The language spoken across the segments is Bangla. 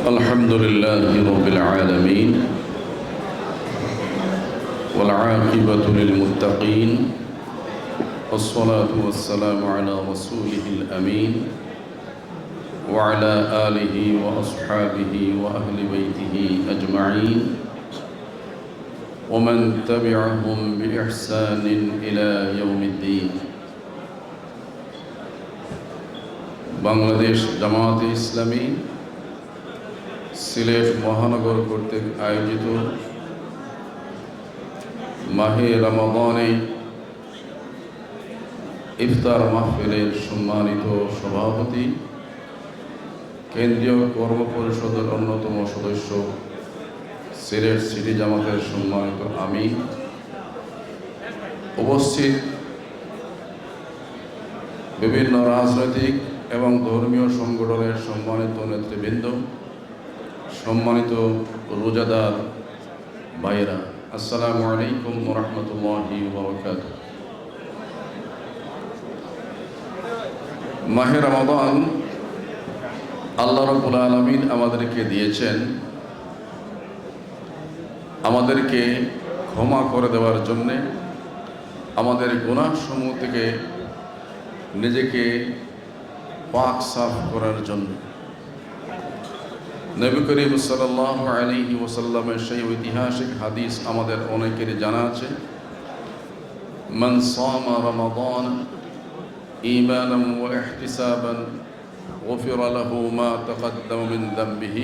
الحمد لله رب العالمين والعاقبة للمتقين والصلاة والسلام على رسوله الأمين وعلى آله وأصحابه وأهل بيته أجمعين ومن تبعهم بإحسان إلى يوم الدين বাংলাদেশ জামায়াতে ইসলামী সিলেট মহানগর কর্তৃক আয়োজিত মাহে রমাদানে ইফতার মাহফিলের সম্মানিত সভাপতি, কেন্দ্রীয় কর্ম পরিষদের অন্যতম সদস্য, সিলেট সিটি জামাতের সম্মানিত আমি উপস্থিত। বিভিন্ন রাজনৈতিক এবং ধর্মীয় সংগঠনের সম্মানিত নেতৃবৃন্দ সম্মানিত রোজাদার ভাইয়েরা, আসসালামু আলাইকুম রহমতুল্লাহি বরকাত মাহে রমাদান আল্লাহ রবুল আলমিন আমাদেরকে দিয়েছেন। আমাদেরকে ক্ষমা করে দেওয়ার জন্যে আমাদের গুণাসমূহ থেকে নিজেকে পাক সাফ করার জন্য। নবী করিম সাল্লাহ আলহি ওসাল্লামের সেই ঐতিহাসিক হাদিস আমাদের অনেকেরই জানা আছে من صام رمضان إيمانا واحتسابا غفر له ما تقدم من ذنبه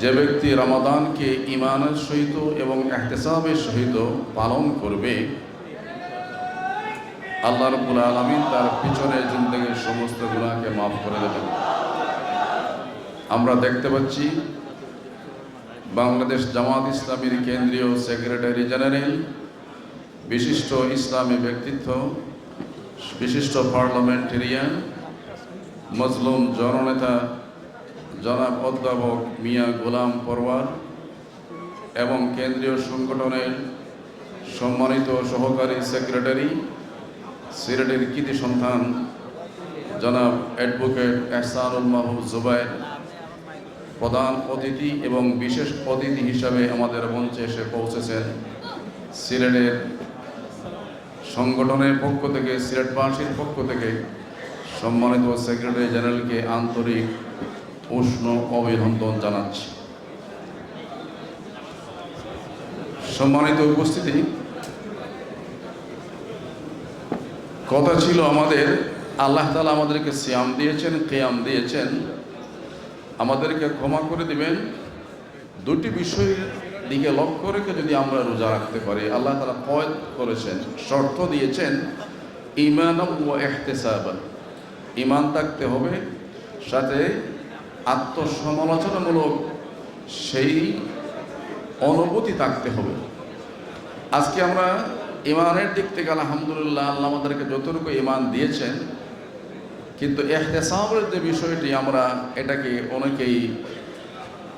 যে ব্যক্তি রমাদানকে ইমানের সহিত এবং এহতেসাবের সহিত পালন করবে আল্লাহ রব্বুল আলমিন তার পিছনে জিন্দগির সমস্ত গুণাকে মাফ করে দেবেন আমরা দেখতে পাচ্ছি বাংলাদেশ জামাত ইসলামীর কেন্দ্রীয় সেক্রেটারি জেনারেল, বিশিষ্ট ইসলামী ব্যক্তিত্ব, বিশিষ্ট পার্লামেন্টেরিয়ান, মজলুম জননেতা জনাব অধ্যাপক মিয়া গোলাম পরওয়ার এবং কেন্দ্রীয় সংগঠনের সম্মানিত সহকারী সেক্রেটারি, সিলেটের কৃতি সন্তান জনাব অ্যাডভোকেট এহসানুল মাহবুব জুবাইর প্রধান অতিথি এবং বিশেষ অতিথি হিসাবে আমাদের মঞ্চে এসে পৌঁছেছেন সিলেটের সংগঠনের পক্ষ থেকে, সিলেটবাসীর পক্ষ থেকে সম্মানিত সেক্রেটারি জেনারেলকে আন্তরিক উষ্ণ অভিনন্দন জানাচ্ছি। সম্মানিত উপস্থিতি, কথা ছিল আমাদের, আল্লাহ তালা আমাদেরকে সিয়াম দিয়েছেন, কেয়াম দিয়েছেন। আমাদেরকে ক্ষমা করে দিবেন। দুটি বিষয়ের দিকে লক্ষ্য রেখে যদি আমরা রোজা রাখতে পারি, আল্লাহ তালা কয়েদ করেছেন, শর্ত দিয়েছেন ইমান ও এহতেসাবান ইমান থাকতে হবে, সাথে আত্মসমালোচনামূলক সেই অনুভূতি থাকতে হবে। আজকে আমরা ইমানের দিক থেকে আলহামদুলিল্লাহ, আল্লাহ আমাদেরকে যতটুকু ইমান দিয়েছেন কিন্তু এহতেসামের যে বিষয়টি আমরা এটাকে অনেকেই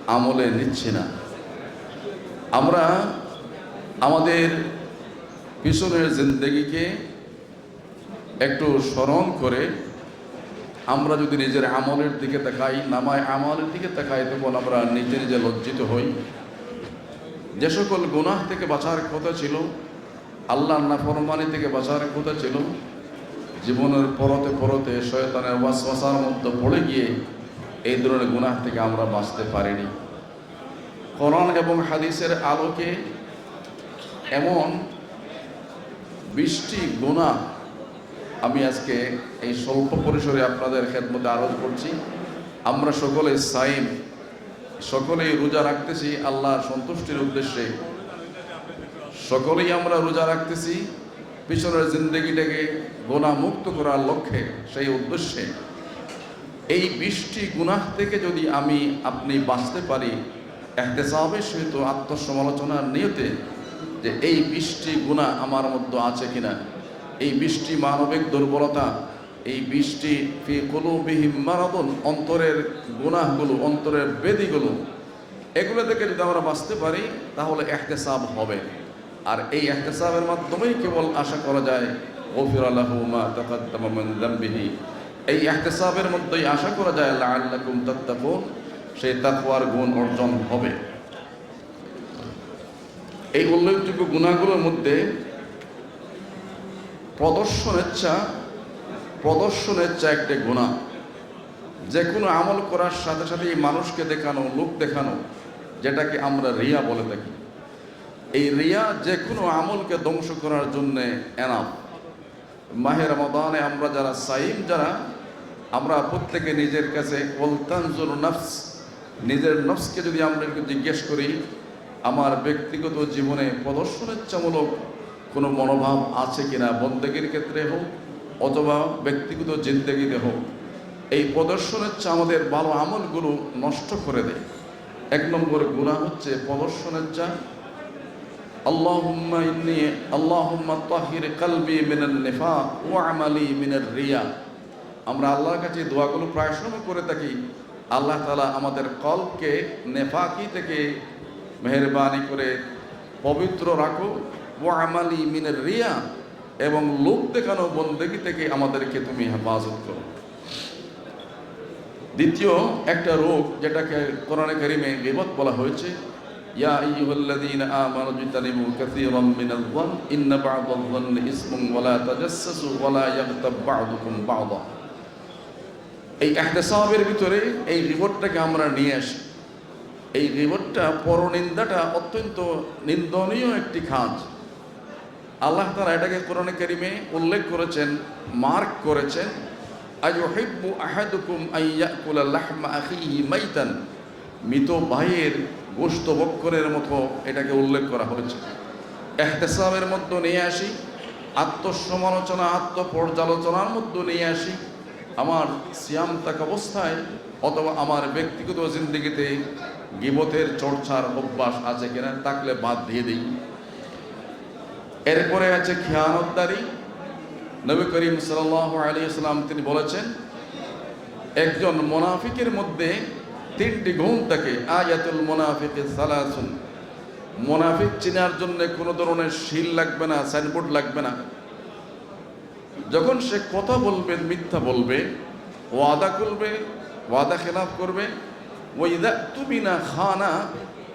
আমলে নিচ্ছি না। আমরা আমাদের পিছনের জিন্দগিকে একটু স্মরণ করে আমরা যদি নিজের আমলের দিকে তাকাই, নামায় আমলের দিকে তাকাই, তখন আমরা নিজে নিজে লজ্জিত হই। যে সকল গুনাহ থেকে বাঁচার কথা ছিল আল্লাহ নাফরমানি থেকে বাঁচার কথা ছিল জীবনের পরতে পরতে শয়তানের ওয়াসওয়াসার মধ্যে পড়ে গিয়ে এই ধরনের গুনাহ থেকে আমরা বাঁচতে পারিনি। কোরআন এবং হাদিসের আলোকে এমন বৃষ্টি গুণা আমি আজকে এই স্বল্প পরিসরে আপনাদের খেদমতে আরোপ করছি। আমরা সকলে সাইম, সকলেই রোজা রাখতেছি আল্লাহ সন্তুষ্টির উদ্দেশ্যে। সকলেই আমরা রোজা রাখতেছি পিছনের জিন্দগিটাকে মুক্ত করার লক্ষ্যে, সেই উদ্দেশ্যে, এই বৃষ্টি গুনাহ থেকে যদি আমি আপনি বাঁচতে পারি এহতেসাবের সহিত আত্মসমালোচনার নিয়তে যে এই বৃষ্টি গুণা আমার মধ্যে আছে কিনা, এই বৃষ্টি মানবিক দুর্বলতা, এই বৃষ্টি কলুবিহিম মারাদন, অন্তরের গুনাহগুলো, অন্তরের বেদিগুলো, এগুলো থেকে যদি আমরা বাঁচতে পারি, তাহলে এহতেসাব হবে। আর এই এহতেসাবের মাধ্যমেই কেবল আশা করা যায় গফির আল্লাহ মা তাকাদ্দামা মিন যামবিহি এই এহতেসাবের মধ্যেই আশা করা যায়, লাআল্লাকুম তাত্তাকুন। সেই তাকওয়ার গুণ অর্জন হবে। এই উল্লেখযোগ্য গুণাগুলোর মধ্যে প্রদর্শনেচ্ছা প্রদর্শনেচ্ছা একটি গুণা। যে কোনো আমল করার সাথে সাথে এই মানুষকে দেখানো, লোক দেখানো, যেটাকে আমরা রিয়া বলে থাকি। এই রিয়া যে কোনো আমলকে ধ্বংস করার জন্যে এনাফ মাহের মদানে আমরা যারা সাইম, যারা আমরা প্রত্যেকে নিজের কাছে ওলতানজুর নফস, নিজের নফসকে যদি আমরা একটু জিজ্ঞেস করি, আমার ব্যক্তিগত জীবনে প্রদর্শনেচ্ছামূলক কোনো মনোভাব আছে কিনা বন্দেগীর ক্ষেত্রে হোক অথবা ব্যক্তিগত জিন্দগিতে হোক, এই প্রদর্শনেচ্ছা আমাদের ভালো আমলগুলো নষ্ট করে দেয়। এক নম্বর গুণা হচ্ছে প্রদর্শনেচ্ছা ইন্নি আল্লাহুম্মা তাহির কলবি মিনাল নিফাক ওয়া আমালি মিনার রিয়া আমরা আল্লাহর কাছে দোয়াগুলো প্রায় সময় করে থাকি। আল্লাহ তাআলা আমাদের কলকে নেফাকি থেকে মেহেরবানি করে পবিত্র রাখো ওয়া আমালি মিনার রিয়া এবং লোক দেখানো বন্দেগী থেকে আমাদেরকে তুমি হেফাজত করো। দ্বিতীয় একটা রোগ যেটাকে কোরআনে কারিমে বিপদ বলা হয়েছে আইয়ুহাল্লাযীনা আমানু জিতানিবু কাসীরাম মিনাল যান ইন্না বা'দাল যান্নি ইসমুন ওয়া লা তাজাসসাসু ওয়া লা ইয়াগতাব বা'দুকুম বা'দা এই ভিতরে এই রিপোর্টটাকে আমরা নিয়ে আসি। এই রিপোর্টটা পরনিন্দাটা অত্যন্ত নিন্দনীয় একটি কাজ। আল্লাহ তাআলা এটাকে কোরআনে কারিমে উল্লেখ করেছেন, মার্ক করেছেন আইয়ুহিব্বু আহাদুকুম আইয়াকুলা লাহমা আখিহি মাইতান। মৃত ভাইয়ের গোস্ত বক্ষরের মতো এটাকে উল্লেখ করা হয়েছে। এহতেসাবের মধ্যে নিয়ে আসি, আত্মসমালোচনা, আত্মপর্যালোচনার মধ্যে নিয়ে আসি। আমার সিয়াম থাকা অবস্থায় অথবা আমার ব্যক্তিগত জিন্দগিতে গিবতের চর্চার অভ্যাস আছে কিনা থাকলে বাদ দিয়ে দিই। এরপরে আছে খেয়ানতদারি। নবী করিম সাল্লাহ আলী ইসলাম তিনি বলেছেন, একজন মোনাফিকের মধ্যে তিনটি গুণ থাকে আয়াতুল মোনাফিকে সালাসুন। মোনাফিক চেনার জন্য কোনো ধরনের শিল লাগবে না, সাইনবোর্ড লাগবে না। যখন সে কথা বলবে, মিথ্যা বলবে, ওয়াদা করবে, ওয়াদা খেলাফ করবে ওইদা তুমি না খানা,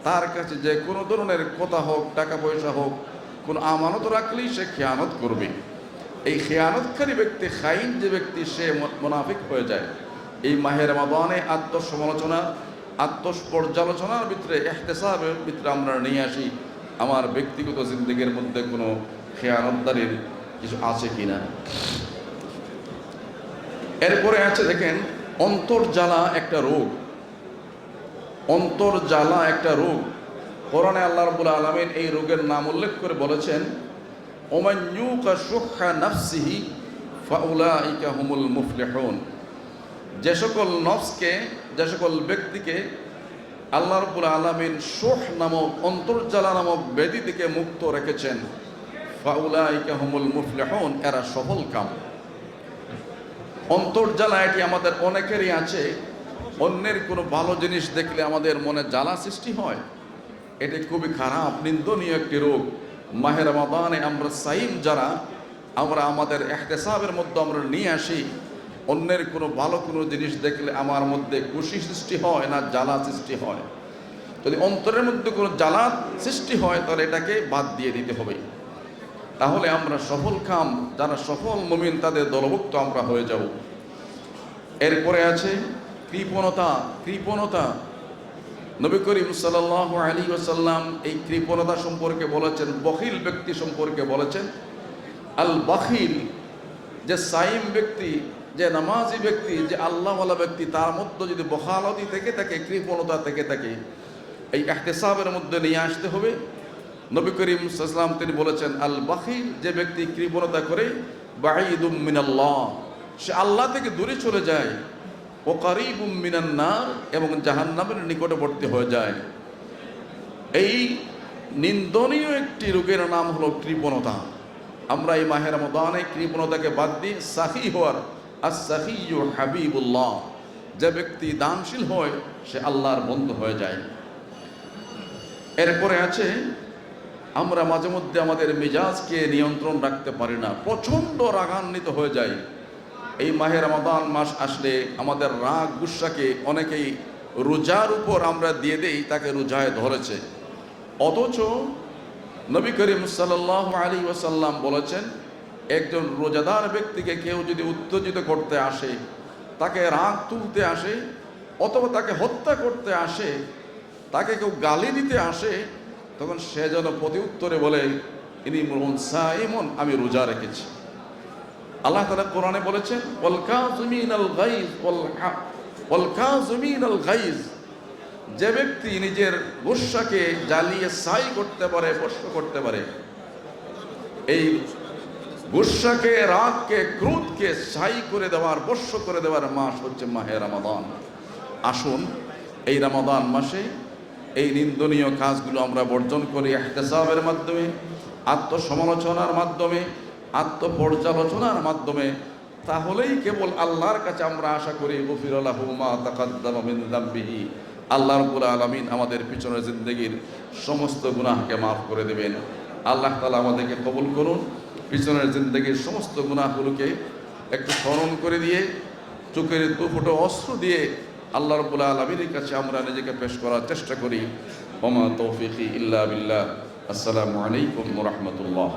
তার কাছে যে কোনো ধরনের কথা হোক, টাকা পয়সা হোক, কোনো আমানত রাখলেই সে খেয়ানত করবে। এই খেয়ানতকারী ব্যক্তি খাইন যে ব্যক্তি সে মোনাফিক হয়ে যায়। এই মাহের মাদানে আত্মসমালোচনা, আত্মপর্যালোচনার ভিতরে এহতেসাবের ভিতরে আমরা নিয়ে আসি। আমার ব্যক্তিগত জিন্দগির মধ্যে কোনো খেয়ানতদারির কিছু আছে কি না এরপরে আছে দেখেন অন্তর্জালা একটা রোগ। অন্তর্জালা একটা রোগ। কোরআনে আল্লাহ রবুল আলমিন এই রোগের নাম উল্লেখ করে বলেছেন ওমান্যুকা সুখা নাফসিহি ফাউলা ইকা হুমুল মুফলিহুন। যে সকল নফসকে, যে সকল ব্যক্তিকে আল্লাহ রবুল আলমিন সোহ নামক অন্তর্জালা নামক বেদি থেকে মুক্ত রেখেছেন। এরা সফল কাম। অন্তর্জালা এটি আমাদের অনেকেরই আছে। অন্যের কোনো ভালো জিনিস দেখলে আমাদের মনে জ্বালা সৃষ্টি হয়। এটি খুবই খারাপ, নিন্দনীয় একটি রোগ। মাহের মাদানে আমরা সাইম যারা, আমরা আমাদের এহতেসাবের মধ্যে আমরা নিয়ে আসি। অন্যের কোনো ভালো কোনো জিনিস দেখলে আমার মধ্যে খুশি সৃষ্টি হয় না জ্বালা সৃষ্টি হয়। যদি অন্তরের মধ্যে কোনো জ্বালা সৃষ্টি হয়, তাহলে এটাকে বাদ দিয়ে দিতে হবে। তাহলে আমরা সফল কাম যারা সফল মমিন, তাদের দলভুক্ত আমরা হয়ে যাব। এরপরে আছে কৃপণতা। কৃপণতা। নবী করিম সাল্লাহ আলী ওসাল্লাম এই কৃপণতা সম্পর্কে বলেছেন, বখিল ব্যক্তি সম্পর্কে বলেছেন। আল বখিল যে সাইম ব্যক্তি যে নামাজি ব্যক্তি, যে আল্লাহওয়ালা ব্যক্তি, তার মধ্যে যদি বখালতি থেকে থাকে, কৃপণতা থেকে থাকে, এই এহতেসাবের মধ্যে নিয়ে আসতে হবে। নবী করিম সাল্লাম তিনি বলেছেন আল বাখিল যে ব্যক্তি কৃপণতা করে, বাঈদুম মিনাল্লাহ, সে আল্লাহ থেকে দূরে চলে যায় ও কারিবুম মিনান্নার এবং জাহান্নামের নিকটবর্তী হয়ে যায়। এই নিন্দনীয় একটি রোগের নাম হলো কৃপণতা। আমরা এই মাহের মদানে কৃপণতাকে বাদ দিয়ে সাহি হওয়ার হাবিবুল্লাহ। যে ব্যক্তি দানশীল হয়, সে আল্লাহর বন্ধু হয়ে যায়। এরপরে আছে, আমরা মাঝে মধ্যে আমাদের মেজাজকে নিয়ন্ত্রণ রাখতে পারি না, প্রচণ্ড রাগান্বিত হয়ে যায় এই মাহে রমাদান মাস আসলে আমাদের রাগ গুসাকে অনেকেই রোজার উপর আমরা দিয়ে দেই, তাকে রোজায় ধরেছে। অথচ নবী করিম সাল্লাহ আলী ওসাল্লাম বলেছেন একজন রোজাদার ব্যক্তিকে কেউ যদি উত্তেজিত করতে আসে, তাকে রাগ তুলতে আসে, অথবা তাকে হত্যা করতে আসে, তাকে কেউ গালি দিতে আসে, তখন সে যেন প্রতি উত্তরে বলে, ইনি মন সাইমন আমি রোজা রেখেছি। আল্লাহ তালা কোরআনে বলেছেন যে ব্যক্তি নিজের গুসাকে জ্বালিয়ে সাই করতে পারে বর্ষ করতে পারে, এই গুসাকে, রাগকে, ক্রোধকে সাই করে দেওয়ার, বর্ষ করে দেওয়ার মাস হচ্ছে মাহে রামাদান। আসুন, এই রামাদান মাসে এই নিন্দনীয় কাজগুলো আমরা বর্জন করি এহতেসাবের মাধ্যমে, আত্মসমালোচনার মাধ্যমে, আত্মপর্যালোচনার মাধ্যমে। তাহলেই কেবল আল্লাহর কাছে আমরা আশা করি, গফির আল্লাহুমা তাকাদ্দামা যামবিহি আল্লাহ রব্বুল আলামিন আমাদের পিছনের জিন্দগির সমস্ত গুনাহকে মাফ করে দেবেন। আল্লাহ তালা আমাদেরকে কবুল করুন। পিছনের জিন্দগির সমস্ত গুনাহগুলোকে একটু স্মরণ করে দিয়ে, চোখের দু ফুটো অস্ত্র দিয়ে আল্লাহ রবুল্লা আলমীর কাছে আমরা নিজেকে পেশ করার চেষ্টা করি। ওমা তৌফিকি ইল্লা বিল্লাহ। আসসালামু আলাইকুম রহমতুল্লাহ।